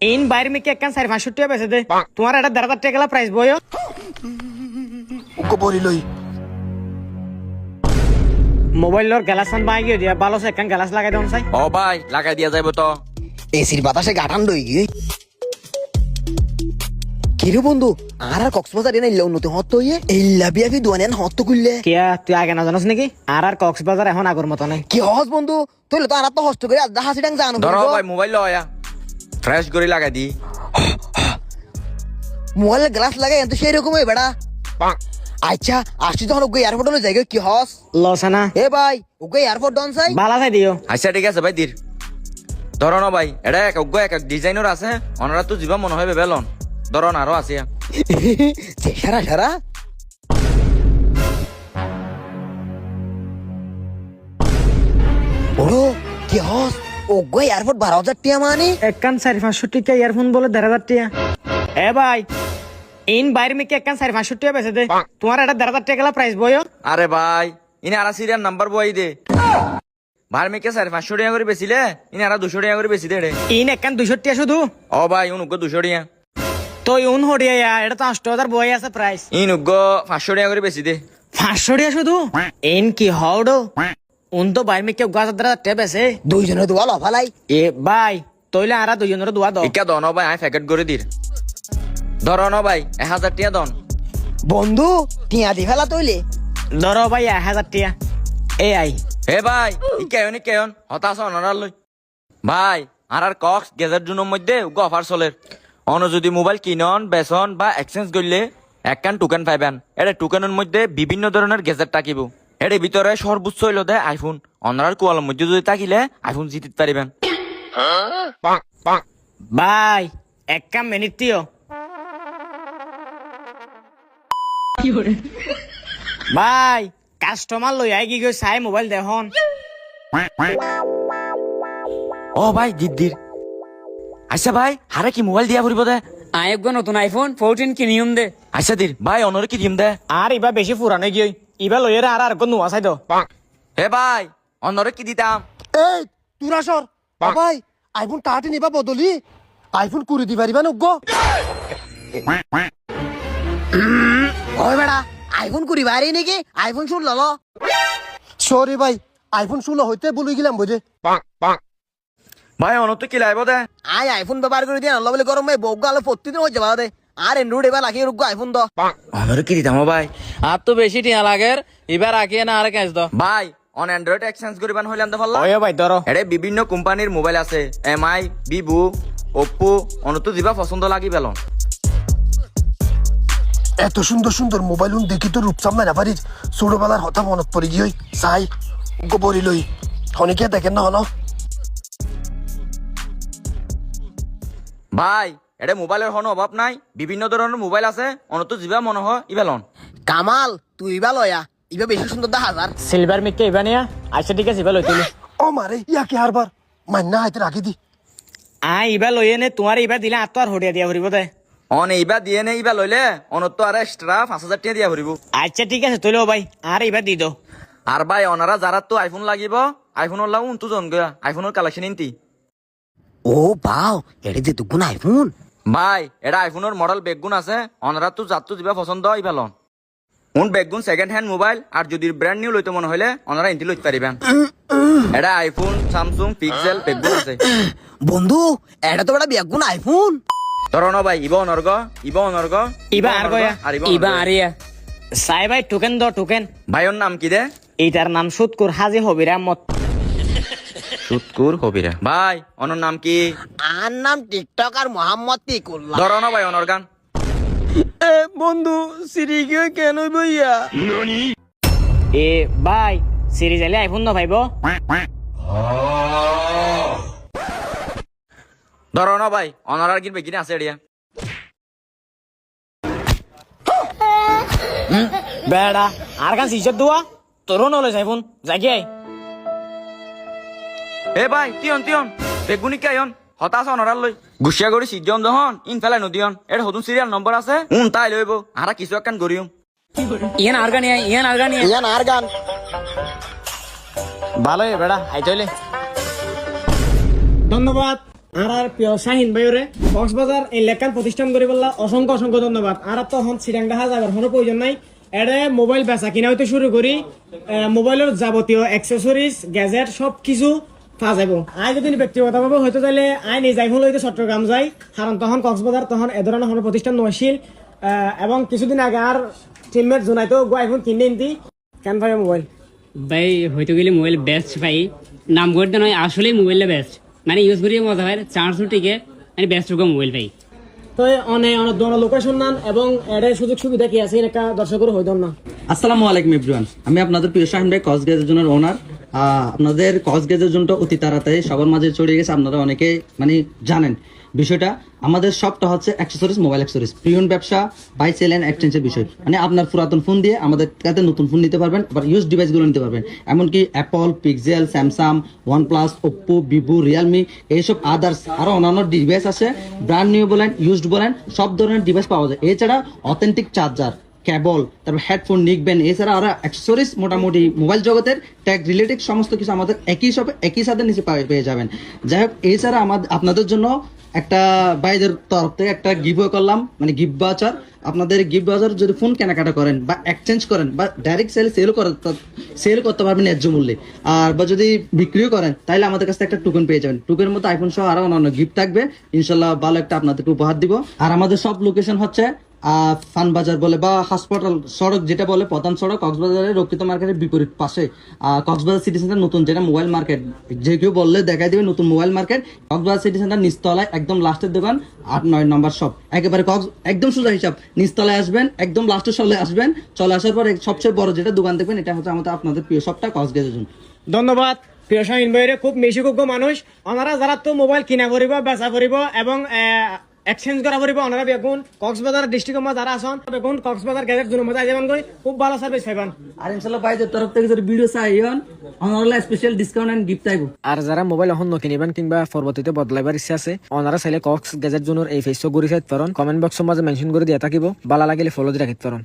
In বাইরে মিকে একখান চারি পাঁচশো টাকা বেচে দে। তোমার এটা দেড় হাজার টাকা প্রাইস বলি লই গ্যালাসান বাই গিয়ে দিয়া ভালো সে একখান গ্যালাস লাগাই দেন চাই। ও ভাই লাগাই দিয়া যাইব তো। এসির বাতাসে গাঠান দই গিয়ে। কিরে বন্ধু আর আর কক্সবাজার এনে ইল্লা উন্নতি হত ইয়ে ইল্লা বিয়া বি দুয়ান হত কুললে কিয়া তুই আগে না জানাস নাকি? আর আর কক্সবাজার এখন আগর মতো নাই। কি হস বন্ধু তুই তো আর তো হস্ত করে আজ হাসি ডাং জানো ধরো ভাই মোবাইল লয়া ফ্রেশ করে লাগাই দি। মোবাইলের গ্লাস লাগাই এত সেই রকম বেড়া। আচ্ছা আসছি যখন ওকে এয়ারপোর্ট হলো জায়গা কি হস? লসে না এ ভাই ওকে এয়ারপোর্ট ডন চাই। বালা চাই দিও। আচ্ছা ঠিক আছে ভাই দির। ধরো না ভাই এটা এক অজ্ঞ এক এক ডিজাইনের আছে ওনারা তো যাবা মনে হয় বেলন ধরন আরও আছে। সারা সারা। ওড়ো কি হস? ওগো এয়ারপোর্ট বারো হাজার টিয়া মানে? একখান চারি পাঁচশো টাকা ইয়ারফোন বলে দেড় হাজার টাকা এ ভাই ইন বাইরে মিকে একখান চারি পাঁচশো টাকা বেচে দে। তোমার এটা দেড় হাজার টাকা প্রাইস বইও। আরে ভাই ইনি আর সিরিয়াল নাম্বার বই দে। ভার মেকে স্যার পাঁচশো টাকা করে বেচিলে ইনি আর দুশো টাকা করে বেশি দে রে। ইন একখান দুইশো টাকা শুধু? ও ভাই উন উগ্র দুশো টাকা তো ইউন হরিয়া এটা তো আষ্ট হাজার বই আছে প্রাইস ইন উগ্র পাঁচশো টাকা করে বেশি দে। পাঁচশো টাকা শুধু? ইন কি হওডো উন তো বাইরে মিকে গাছ দেড় হাজার টাকা বেচে দুইজনে দোয়া লফালাই এ ভাই তইলে আর দুইজনের দোয়া দাও ইকা দন ভাই আই প্যাকেট করে দির ধর ন ভাই এক হাজার টাকা দন। বন্ধু টিয়া দি ফেলা তৈলে ধরো ভাই এক হাজার টাকা এ আই। হে ভাই ইকেয়ন ইকেয়ন হতাশ অনারার লই ভাই আর আর কক্স গেজের জুনের মধ্যে উগ্র অফার চলের অন যদি মোবাইল কিনন বেচন বা এক্সচেঞ্জ করলে একখান টোকেন পাইবেন এটা টোকেনের মধ্যে বিভিন্ন ধরনের গেজেট থাকিব। এর ভিতরে সর্বোচ্চ হইল দে আইফোন অনারার কোয়ালের মধ্যে যদি থাকিলে আইফোন জিতিতে পারিবেন। ভাই এক কাম মিনিট দিও। ভাই কাস্টমার লই আই কি গই চাই মোবাইল দেখুন। ও ভাই দিদির আচ্ছা ভাই হারে কি মোবাইল দিয়া ফুরিব দে? আয়োগ্য নতুন আইফোন ফোরটিন কিনিয়ম দে। আচ্ছা দির ভাই অনরে কি দিম দে? আর ইবা বেশি পুরানো গিয়ে। ইবা লইয়ে আর আর কোন নোয়া চাই তো হে ভাই অনরে কি দিতাম এই তুরা সর বাবাই আইফোন তাহাতে নিবা বদলি। আইফোন কুড়ি দি পারিবা নগ্য ওই বেড়া আইফোন কুড়ি বাড়ি নাকি? আইফোন শুন ললো। সরি ভাই আইফোন ষোলো হইতে বলে গেলাম বুঝে ভাই অনত কি লাইব দে? আই আইফোন ব্যবহার করে দিয়ে আনলো বলে গরম ভাই বউ গালো প্রতিদিন হচ্ছে বাবা দে। আর এন্ড্রয়েড এবার লাগিয়ে রুগ্গ আইফোন দ? অনরে কি দিতাম ভাই? আর তো বেশি টিয়া লাগের এবার আঁকিয়ে না আর ক্যাচ দ। ভাই অন অ্যান্ড্রয়েড এক্সচেঞ্জ করিবান হইলে আনতে পারলা ওই ভাই ধরো। এড়ে বিভিন্ন কোম্পানির মোবাইল আছে এমআই ভিভো ওপ্পো অনত দিবা পছন্দ লাগি পেলন এত সুন্দর সুন্দর মোবাইল দেখি তো রূপসাম না পারিস ছোটবেলার হতা মনত পড়ে গিয়ে চাই গো বলি লই। অনেকে দেখেন না হলো? ভাই এড়ে মোবাইলের কোনো অভাব নাই বিভিন্ন ধরনের মোবাইল আছে অনত দিবা মনে হয় ইবেলন কামাল তুই বা লয়া ইবা বেশি সুন্দর দা হাজার সিলভার মিকে ইবা নিয়া আচ্ছা ঠিক আছে ইবা লই তুলি ও মারে ইয়াকে হারবার মান্না হাইতে রাখি দি। আই ইবা লইয়ে নে তোমার ইবা দিলে আর তো আর হরিয়া দিয়া ফুরিব দে। অন এইবা দিয়ে নে ইবা লইলে অনত আর এক্সট্রা পাঁচ হাজার টাকা দিয়া ভরিব আচ্ছা ঠিক আছে তুইলো ভাই আর ইবা দি দো। আর ভাই অনারা যারা তো আইফোন লাগিব আইফোনের লাগ উন্তু জন গয়া আইফোনের কালেকশন ইনতি ও বাও এটি যে দুগুণ আইফোন ভাই এটা আইফোনের মডেল বেগুন আছে। অনারা তো যাত্র দিবা পছন্দ হয় পেলন উন বেগুন সেকেন্ড হ্যান্ড মোবাইল আর যদি ব্র্যান্ড নিউ লইতে মনে হইলে ওনারা ইন্টি লইতে পারিবেন এটা আইফোন স্যামসুং পিক্সেল বেগুন আছে। বন্ধু এটা তো বেটা বেগুন আইফোন ধরো ভাই ইবা অনর্গ ইবা অনর্গ ইবা আর গয়া। ইবা আরিয়া চাই ভাই টোকেন দ টোকেন ভাইয়ের নাম কি দে? এইটার নাম সুৎকুর হাজি হবিরা মত সুতকুর হবিরা ভাই অনর নাম কি? আর নাম টিকটক আর মোহাম্মদ পিকুল্লাহ ধরো না ভাই অনর গান। এ বন্ধু সিরি গিয়ে কেন বইয়া? এ ভাই সিরিজ আইলে আইফোন ন ভাইব ধরো না ভাই অনরার কিনবে কিনে আছে এডিয়া। বেড়া আর কান সিজত দুয়া? তোরও নলেজ আইফোন জাগি আই। এ ভাই তিয়ন তিয়ন বেগুনি কায়ন হতাশ অনরার লই গুছিয়া কৰি সিজন যখন ইন ফেলাই নদিয়ন এটা হতুন সিরিয়াল নম্বর আছে। উন তাই লইব আরা কিছু একখান গরিম ইয়ান আরগানিয়া ইয়ান আরগানিয়া ইয়ান আর গান ভালোই বেড়া আইতইলে ধন্যবাদ। আর আর প্রিয় শাহিন ভাইরে কক্সবাজার এই লেখান প্রতিষ্ঠান করে বললা অসংখ্য অসংখ্য ধন্যবাদ। আর তো হন দেখা যাবার কোনো প্রয়োজন নাই। এড়ে মোবাইল বেচা কিনা হইতে শুরু করি মোবাইলের যাবতীয় অ্যাক্সেসরিজ গ্যাজেট সব কিছু যাব আই যদি ব্যক্তিগতভাবে হয়তো তাহলে আই নিজাই হলে হয়তো চট্টগ্রাম যাই। কারণ তখন কক্সবাজার তখন এ ধরনের কোনো প্রতিষ্ঠান নয়শীল এবং কিছুদিন আগে আর টিমমেট জোনাইতো গো আইফোন কিনে নিতি। কেন পাবে মোবাইল ভাই হয়তো গেলে মোবাইল বেস্ট ভাই। নাম করতে নয় আসলেই মোবাইলটা বেস্ট মানে ইউজ করিয়ে মজা হয় চার্জ টিকে মানে বেস্ট রকম মোবাইল ভাই। তো অনেক অনেক ধরনের লোকেশন নান এবং এর সুযোগ সুবিধা কি আছে এটা দর্শকের হইতো না। আসসালামু আলাইকুম এভরিওয়ান আমি আপনাদের প্রিয় শাহিন ভাই কস জন্য ওনার আপনাদের কস গ্যাজের জন্য অতি তাড়াতাড়ি, সবার মাঝে ছড়িয়ে গেছে, আপনারা অনেকে মানে জানেন। বিষয়টা, আমাদের সবটা হচ্ছে অ্যাক্সেসরিজ মোবাইল অ্যাক্সেসরিজ প্রিয়ন ব্যবসা বাই সেল অ্যান্ড এক্সচেঞ্জের বিষয়। মানে আপনার পুরাতন ফোন দিয়ে আমাদের কাছে নতুন ফোন নিতে পারবেন, আবার ইউজ ডিভাইসগুলো নিতে পারবেন। এমনকি Apple Pixel Samsung OnePlus Oppo Vivo Realme এইসব আদার্স আরও অন্যান্য ডিভাইস আছে। ব্র্যান্ড নিউ বলেন ইউজড বলেন, সব ধরনের ডিভাইস পাওয়া যায়। এছাড়া অথেন্টিক চার্জার কেবল তারপর হেডফোন নিকবেন এছাড়া আরও অ্যাক্সেসরিজ মোটামুটি মোবাইল জগতের ট্যাগ রিলেটেড সমস্ত কিছু আমাদের একই শপে একই সাথে নিচে পেয়ে যাবেন। যাই হোক এছাড়া আমাদের আপনাদের জন্য একটা বাইদের তরফ থেকে একটা গিভ করলাম মানে গিফট বাচার আপনাদের গিফট বাজার যদি ফোন কেনাকাটা করেন বা এক্সচেঞ্জ করেন বা ডাইরেক্ট সেল সেল সেল করতে পারবেন ন্যায্য মূল্যে। আর বা যদি বিক্রিও করেন, তাহলে আমাদের কাছে একটা টোকেন পেয়ে যাবেন। টোকেনের মতো আইফোন সহ আরও অন্যান্য গিফট থাকবে। ইনশাল্লাহ ভালো একটা আপনাদেরকে উপহার দিব। আর আমাদের সব লোকেশন হচ্ছে আহ, ফান বাজার বলে বা হাসপাতাল সড়ক যেটা বলে প্রধান সড়ক কক্সবাজারের রক্ষিত মার্কেটের বিপরীত পাশে। কক্সবাজার সিটি সেন্টার নতুন যেটা মোবাইল মার্কেট যে কেউ বললে দেখাই দিবে নতুন mobile market Cox's Bazar city centre নিচতলায় একদম লাস্টের দোকান আট নয় নম্বর শপ একেবারে কক্স একদম সোজা হিসাব। নিচতলায় আসবেন একদম লাস্টের সলে আসবেন চলে আসার পর সবচেয়ে বড় যেটা দোকান দেখবেন এটা হচ্ছে আমাদের আপনাদের প্রিয় কক্সগেজের জন্য। ধন্যবাদ। প্রিয় শাহিন ভাইরে খুব মেশিযোগ্য মানুষ। ওনারা যারা তো মোবাইল কিনা করিব বেচা করিব এবং এক্সচেঞ্জ করা করিব ওনারা বেগুন। কক্সবাজার ডিস্ট্রিক্টের মধ্যে যারা আসন বেগুন কক্সবাজার গ্যাজেট জন্য মধ্যে যাবেন কই খুব ভালো সার্ভিস পাইবেন আর ইনশাআল্লাহ ভাইদের তরফ থেকে যদি ভিডিও চাই ওনারা স্পেশাল ডিসকাউন্ট এন্ড গিফট থাকব আর যারা মোবাইল এখন নকিনিবেন কিংবা পরবর্তীতে বদলাইবার ইচ্ছা আছে ওনারা চাইলে কক্স গ্যাজেট জোনের এই ফেসবুক গড়ি চাইতে পারেন কমেন্ট বক্সের মাঝে মেনশন করে দিয়া থাকিব। ভালো লাগিলে ফলো দিয়ে রাখিতে পারেন